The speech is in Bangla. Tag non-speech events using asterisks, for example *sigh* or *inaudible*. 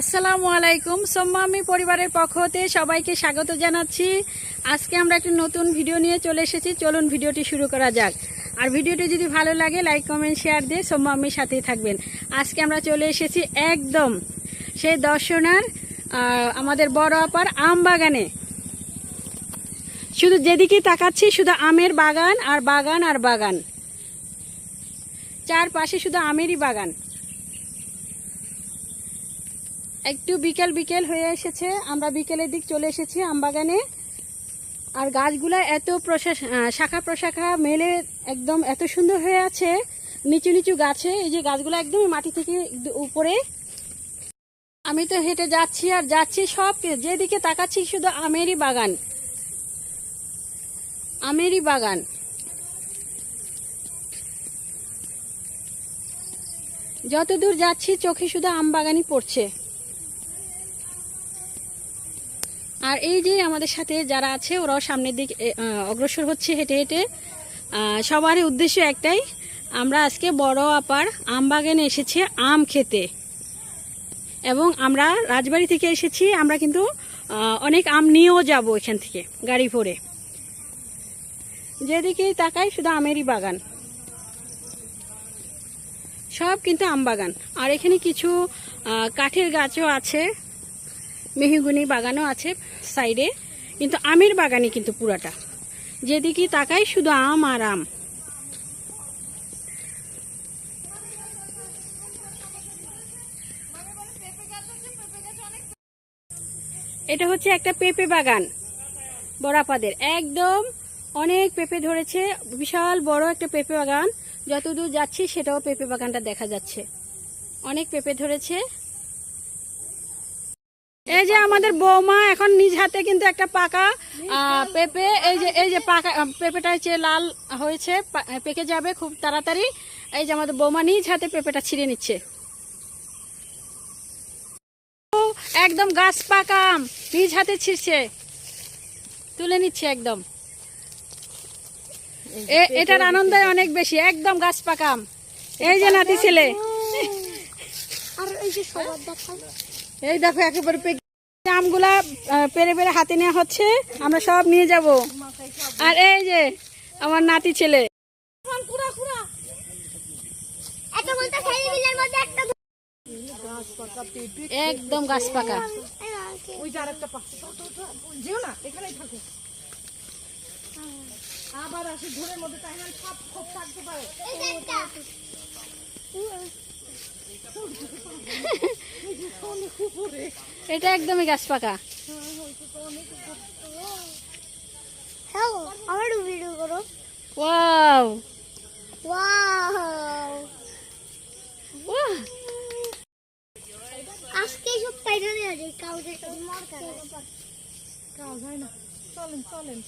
আসসালামু আলাইকুম। সোম্মামি পরিবারের পক্ষ হতে সবাইকে স্বাগত জানাচ্ছি। আজকে আমরা একটি নতুন ভিডিও নিয়ে চলে এসেছি। চলুন ভিডিওটি শুরু করা যাক। আর ভিডিওটি যদি ভালো লাগে, লাইক, কমেন্ট, শেয়ার দিয়ে সোম্মামির সাথেই থাকবেন। আজকে আমরা চলে এসেছি একদম সেই দর্শনার আমাদের বড় আপার আম বাগানে। শুধু যেদিকে তাকাচ্ছি, শুধু আমের বাগান আর বাগান আর বাগান। চারপাশে শুধু আমেরই বাগান। একটু বিকেল বিকেল হয়ে এসেছে। আমরা বিকেলের দিক চলে এসেছি আমবাগানে। আর গাছগুলো এত শাখা প্রশাখা মেলে একদম এত সুন্দর হয়ে আছে। নিচু নিচু গাছে, এই যে গাছগুলো একদম মাটি থেকে উপরে। আমি তো হেঁটে যাচ্ছি আর যাচ্ছি সব যেদিকে তাকাচ্ছি শুধু আমেরই বাগান। আমেরই বাগান। যত দূর যাচ্ছি চোখে শুধু আম বাগানই পড়ছে। আর এই যে আমাদের সাথে যারা আছে, ওরাও সামনের দিকে অগ্রসর হচ্ছে হেঁটে হেঁটে। সবারই উদ্দেশ্য একটাই, আমরা আজকে বড় আপার আম বাগানে এসেছি আম খেতে। এবং আমরা রাজবাড়ি থেকে এসেছি, আমরা কিন্তু অনেক আম নিয়েও যাব এখান থেকে, গাড়ি ভরে। যেদিকেই তাকাই শুধু আমেরই বাগান। সব কিন্তু আম বাগান আর এখানে কিছু কাঠের গাছও আছে। মেহগুনি বাগানও আছে সাইডে, কিন্তু আমের বাগানই কিন্তু পুরাটা। যেদিকে তাকাই শুধু আম আর আম। এটা হচ্ছে একটা পেঁপে বাগান, বড়াপাদের। একদম অনেক পেঁপে ধরেছে, বিশাল বড় একটা পেঁপে বাগান। যতদূর যাচ্ছি সেটাও পেঁপে বাগানটা দেখা যাচ্ছে। অনেক পেঁপে ধরেছে। এই যে আমাদের বৌমা এখন নিজ হাতে কিন্তু একটা পাকা পেঁপে এই যে এই যে পাকা পেঁপেটা হচ্ছে লাল হয়েছে পেকে যাবে খুব তাড়াতাড়ি। এই যে আমাদের বৌমা নিজ হাতে পেঁপেটা ছিঁড়ে নিচ্ছে। একদম গাছ পাকা আম, নিজ হাতে ছিঁড়ছে। তুলে নিচ্ছে একদম। এটার আনন্দ অনেক বেশি একদম গাছ পাকা আম। এই যে নাতি ছেলে। আর এই যে সবার দেখায় এই দেখো একেবারে পেকে আমগুলা পেরে পেরে হাতে নেওয়া হচ্ছে। আমরা সব নিয়ে যাব। আর এই যে আমার নাতি ছেলে। একদম গাছ পাকা। ওই যে আরেকটা যেও না এখানেই থাকো। আবার আসে ঘরের মধ্যে তাই না সব খুব থাকতে পারে। *laughs* এটা একদমই গাছ পাকা। হ্যাঁ আমার ভিডিও করো। ওয়াও। ওয়াও। ওয়াহ। আজকে সব পাইনা দেওয়া যায় কাউকে মার না। চলেন চলেন।